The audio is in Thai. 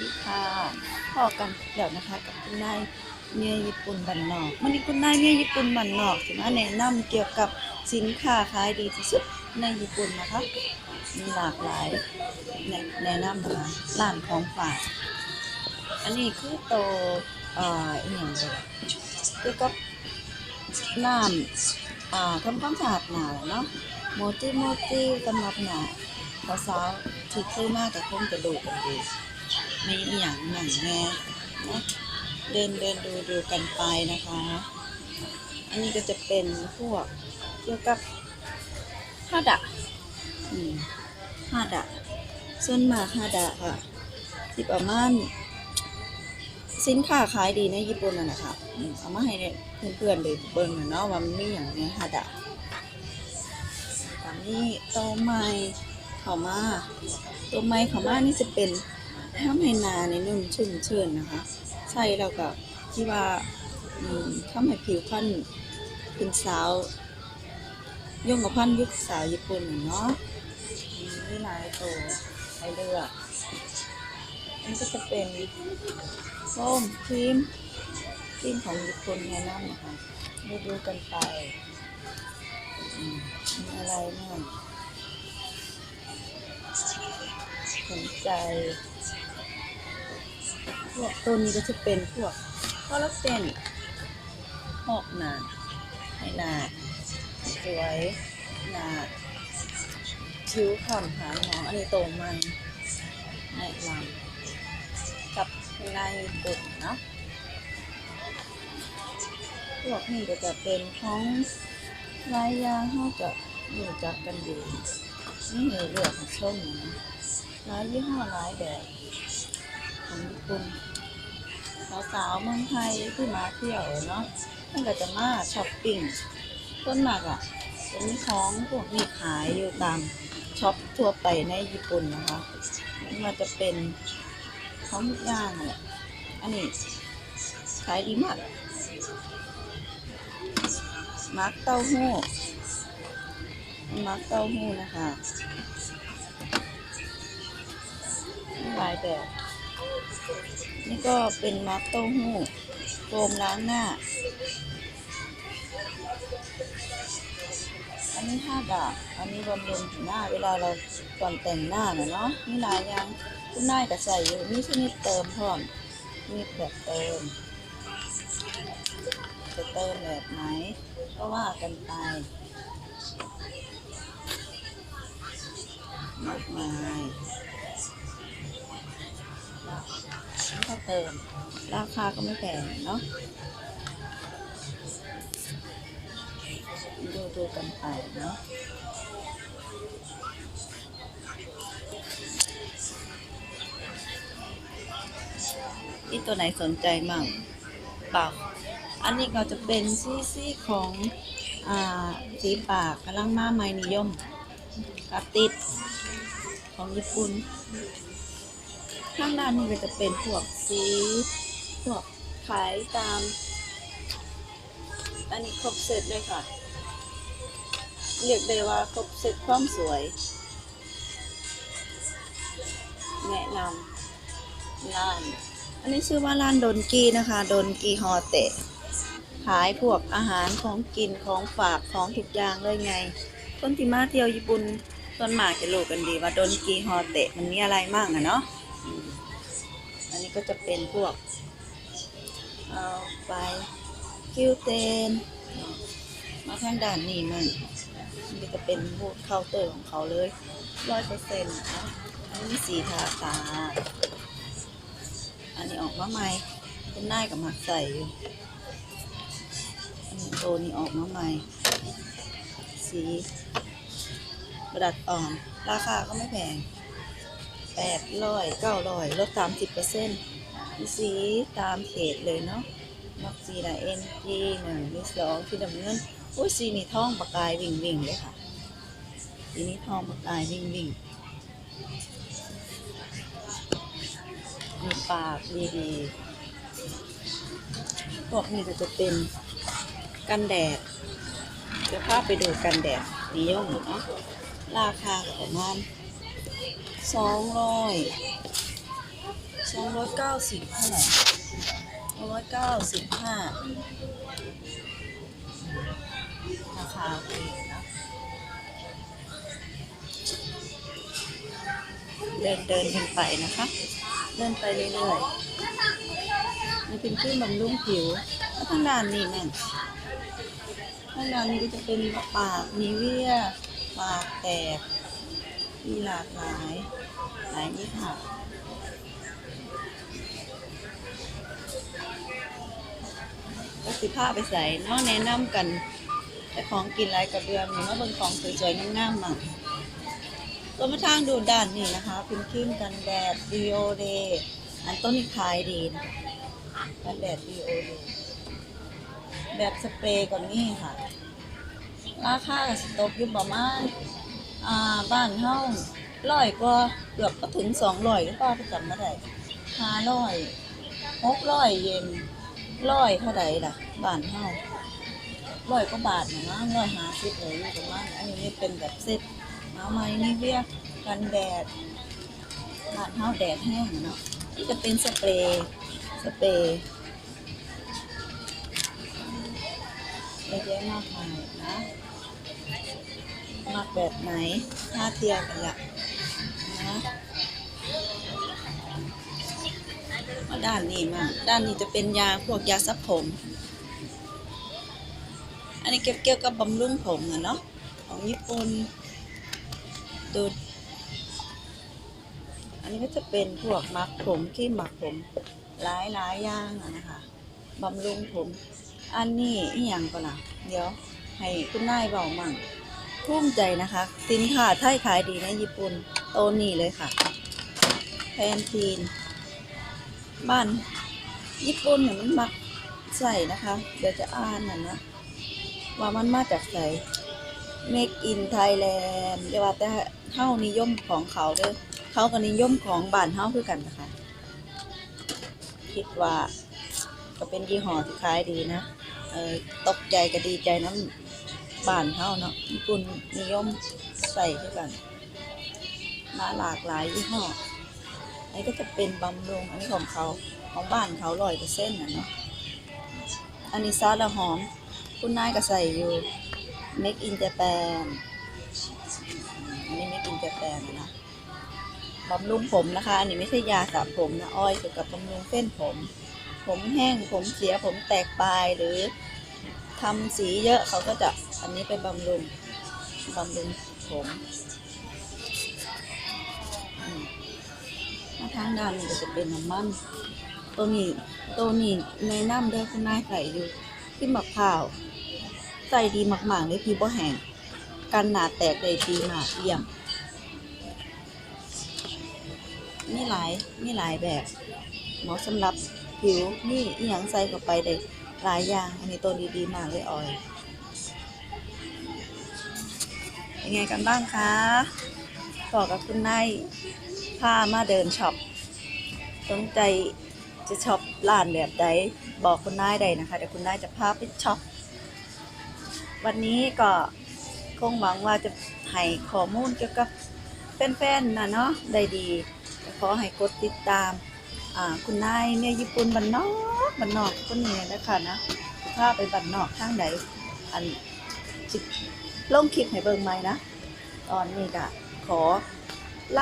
ดีค่ะพอกันเดี๋ยวนะคะกับคุณนายเมียญี่ปุ่นบันนอกวันนี้คุณนายเมียญี่ปุ่นบันนอกจะมาแนะนำเกี่ยวกับสินค้าขายดีที่สุดในญี่ปุ่นนะคะมีหลากหลายแนะนำนะคะร้านของฝากอันนี้คือโตเอ่ออีหยังเลยเกี่ยวกับน้ำอ่าทำความสะอาดหนาเนาะโมจิโมจิสำหรับหนาสาวๆที่เคยมาแต่คงจะดูกันดี มีอหย่างหนังแน่นะเดินเดินดูดูกันไปนะคะ อันนี้ก็จะเป็นพวกเกี่ยวกับฮาดะฮาดะส่วนมากฮาดะค่ะที่ประมาณสินค้าขายดีในญี่ปุ่นน่ะนะคะเอามาให้เนี่ยเพื่อนๆเลยเบิ่งหน่อยเนาะว่ามันมีอย่างในฮาดะตอนนี้โตวใหม่เข้ามาตัวใหม่เข้ามานี่จะเป็น ทำให้นาในนุ่มชุ่มชื่นนะคะใช่แล้วก็ที่ว่าอืมทำให้ผิวพรรณเป็นสาวย่งกับพันยุคสาวญี่ปุ่นเนาะนี่หลายตัวให้เลือกอันนี้ก็จะเป็นส้มครีมครีมของญี่ปุ่นแนะนำนะคะดูดูกันไปอืมมีอะไรบ้างสนใจ พวกตัวนี้ก็จะเป็นพวกคอลลาเจนหอกหนาให้หนาสวยหนาคิ้วข่ำหางหมองอันนี้โตมันแนะนำกับในบุตรเนะพวกนี้ก็จะเป็นของลายยางเขาจะรู้จักกันดีนี่เลือกชมนะหลายยี่ห้อหลายแบบ ของญี่ปุ่นสาวๆเมืองไทยที่มาเที่ยวเนาะท่านก็จะมาช้อปปิ้งต้นมากอะเป็นของพวกนี้ขายอยู่ตามช็อปทั่วไปในญี่ปุ่นนะคะม่ว่าจะเป็นของทุกอย่างอะอันนี้ขายดีมากมาร์กเต้าหู้มาร์กเต้าหู้นะคะหลายแบบ นี่ก็เป็นมัฟเต้าหู้โฟมล้างหน้า อันนี้ห้าบาท อันนี้บำรุงผิวหน้าเวลาเราก่อนแต่งหน้าเนาะมีหลายอย่างคุณนายก็ใส่อยู่มีชนิดเติมพร้อมมีแบบเติมจะเติมแบบไหนก็ว่ากันไปมากมาย ก็เติม ราคาก็ไม่แพงเนาะดูดูกันไปเนาะที่ตัวไหนสนใจมั่งเปล่าอันนี้ก็จะเป็นซี่ซี่ของอ่าสีปากกำลังมาใหม่นิยมกาติดของญี่ปุ่น ข้างด้านนี้ก็จะเป็นพวกสีพวกขายตาม อันนี้ครบเซตเลยค่ะ เรียกได้ว่าครบเซตความสวย แนะนำร้าน อันนี้ชื่อว่าร้านดนกีนะคะ ดนกีฮอเตะขายพวกอาหารของกินของฝากของทุกอย่างเลยไงคนที่มาเที่ยวญี่ปุ่นส่วนมากจะรู้กันดีว่าดนกีฮอเตะมันมีอะไรมั่งอะเนาะ อันนี้ก็จะเป็นพวกเอาไปคิวเตนมาทางด้านนี้มันนี่จะเป็นพวกเคาน์เตอร์ของเขาเลยร้อยเปอร์เซ็นต์นะอันนี้สีทาตาอันนี้ออกมาใหม่คุณนากับหมักใส่อยู่อันนี้โตนี่ออกมาใหม่ สีประดัดอ่อน ราคาก็ไม่แพง แปดร้อยเก้าร้อยลดสามสิบเปอร์เซ็นต์สีตามเขตเลยเนาะมักสีละเอ็นจีหนึ่งมีสองที่ดำเนินโอ้ยสีนี่ท้องประกายวิ่งวิ่งเลยค่ะสีนี้ทองประกายวิ่งวิ่งมีปากดีๆพวกนี้จะเป็นกันแดดเดี๋ยวพาไปดูกันแดดนิยมเนาะราคาประมาณ สองร้อยสองร้อยเก้าสิบเท่าไหร่สองร้อยเก้าสิบห้าราคาโอเคนะเดินเดินกันไปนะคะ เดินไปเรื่อยๆนี่เป็นเครื่องบำรุงผิวแล้วทางด้านนี้แม่งทางด้านนี้ก็จะเป็นปากมีเวียปากแตก มีหลากหลายหลายยี่ห้อก็สิผ้าไปใส่นอกแนะนำกัน แต่ของกินหลายกระเดือนมีมาเบิ่งของสวยๆงามๆมั่งตัวมาทางดูด้านนี่นะคะพิมพ์ขึ้นกันแดด DO Day อันต้นนี้ขายดีนะกันแดด DO Day แบบสเปรย์ก่อนนี่ค่ะ ราคาก็สตกอยู่ประมาณ อ่าบ้านเฮาร้อยกว่าเกือบก็ถึงสองร้อยหรือเปล่าพี่จำไม่ได้ห้าร้อยหกร้อยเยนร้อยเท่าใดล่ะ บ้านเฮาร้อยกว่าบาทนะนะร้อยห้าสิบเลยประมาณอันนี้เป็นแบบเซ็ตเอาไม้นี่เรียกกันแดดบ้านเฮาแดดแห้งเนาะนี่จะเป็นสเปรย์สเปรย์เยอะแยะมากมายนะ มักแบบไหนท่าเทียมกันละนะมาด้านนี้มาด้านนี้จะเป็นยาพวกยาซับผม อันนี้เกี่ยวเกี่ยวกับบำรุงผมอะเนาะของญี่ปุ่นดูอันนี้ก็จะเป็นพวกมักผมที่หมักผมหลายหลายอย่างอะนะคะบำรุงผม อันนี้อีหยังก่อนนะเดี๋ยวให้คุณนายเบามั่ง ภูมิใจนะคะ สินค้าไทยขายดีในญี่ปุ่นโตนี่เลยค่ะแพนทีน บ้าน ญี่ปุ่นเนี่ยมันมักใส่นะคะ เดี๋ยวจะอ่านน่ะนะ ว่ามันมาจากใส่ Make in Thailand เรียกว่าแต่เฮานิยมของเขาเด้อเขาก็นิยมของบ้านเฮาคือกันนะคะ คิดว่าก็เป็นยี่ห้อที่ขายดีนะ เออตกใจก็ดีใจน้ำ บ้านเฮาเนาะญี่ปุ่นนิยมใส่ด้วยกัน มาหลากหลายยี่ห้ออันนี้ก็จะเป็นบำรุงอันนี้ของเขาของบ้านเขาร้อยเปอร์เซ็นต์นะเนาะอันนี้ซอสละหอม คุณนายก็ใส่อยู่ Make in Japan อันนี้ Make in Japan นะบำรุงผมนะคะ อันนี้ไม่ใช่ยาสระผมนะ อ้อยเกี่ยวกับบำรุงเส้นผม ผมแห้งผมเสียผมแตกปลายหรือทำสีเยอะเขาก็จะ อันนี้ไปบำรุงบำรุงผมมาทางด้านนี้ก็จะเป็นน้ำมัน ตัวนี้ตัวนี้แนะนำเด้อคุณนายใส่อยู่ที่มะพร้าวใส่ดีมากๆเลยพี่บ่แห้งกันหนาแตกได้ดีมากเยี่ยมมีหลายมีหลายแบบเหมาะสำหรับผิวนี่อีหยังใส่เข้าไปได้หลายอย่าง อันนี้ตัวดีๆมากเลยออย เป็นไงกันบ้างคะบอกกับคุณนายพามาเดินช็อปสนใจจะช็อปร้านแบบใดบอกคุณนายได้นะคะเดี๋ยวคุณนายจะพาไปช็อปวันนี้ก็คงหวังว่าจะให้ข้อมูลเกี่ยวกับแฟนๆนะเนาะได้ดีขอให้กดติดตามคุณนายเนี่ยญี่ปุ่นบันนอกบันนอกคนนี้นะคะนะถ้าไปบันนอกทางใดอันจิ ลงคลิปให้เบิ่งใหมนะ ตอนนี้ก็ขอ